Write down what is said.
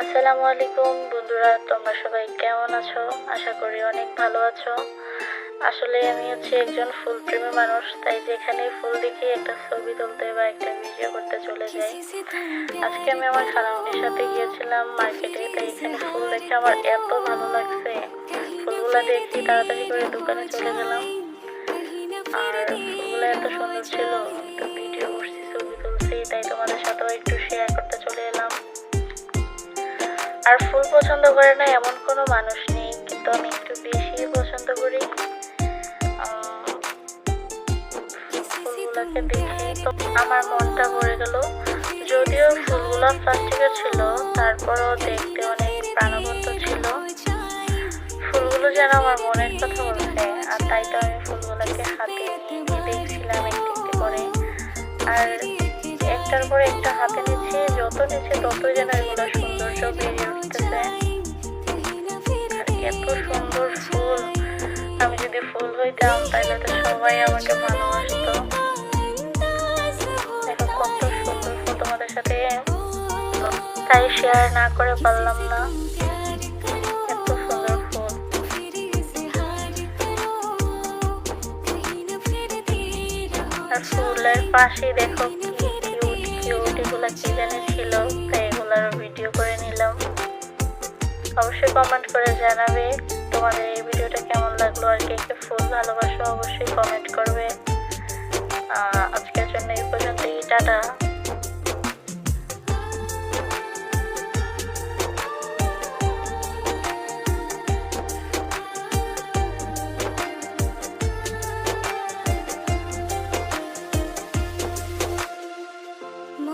আসসালামু আলাইকুম বন্ধুরা, তোমরা সবাই কেমন আছো? আশা করি অনেক ভালো আছো। আসলে আমি হচ্ছে একজন ফুল প্রেমী মানুষ, তাই যেখানে ফুল দেখি একটা ছবি তুলতে বা একটা ভিডিও করতে চলে যাই। আজকে আমি আমার খালামনির সাথে গিয়েছিলাম মার্কেটে তাই এখানে ফুল দেখে আমার এত ভালো লাগছে। ফুলগুলা দেখি তাড়াতাড়ি করে দোকানে চলে গেলাম। আর ফুলগুলো এত সুন্দর ছিল, তো ভিডিও করছি, ছবি তুলছি, তাই তোমাদের সাথেও একটু আর ফুল পছন্দ করে না এমন কোনো মানুষ নেই, কিন্তু আমি একটু বেশি পছন্দ করি আমার মনটা ভরে গেল। যদিও ফুলগুলো প্লাস্টিকের ছিল, তারপরও দেখতে অনেক প্রাণবন্ত ছিল। ফুলগুলো যেন আমার মনের কথা বলছে, আর তাই তো আমি ফুলগুলোকে হাতে নিয়ে দেখছিলাম একটু একটু করে। আর একটার পর একটা হাতে নিচ্ছে, যত নিচ্ছে ততই যেন এত সুন্দর ফুল। আমি যদি ফুল হইতাম তাহলে তো সবাই আমাকে ভালোবাসতো। দেখো কত সুন্দর ফুল তোমাদের সাথে। তাই শেয়ার না করে পারলাম না। এত সুন্দর ফুলের পাশে দেখো কি কিউট কিউট এগুলা কি জানি ছিল। অবশ্যই কমেন্ট করে জানাবে। তোমাদের এই ভিডিওটা কেমন লাগল? আর কে কে ফুল ভালোবাসো অবশ্যই কমেন্ট করবে। আজকের জন্য এই পর্যন্তই। টাটা।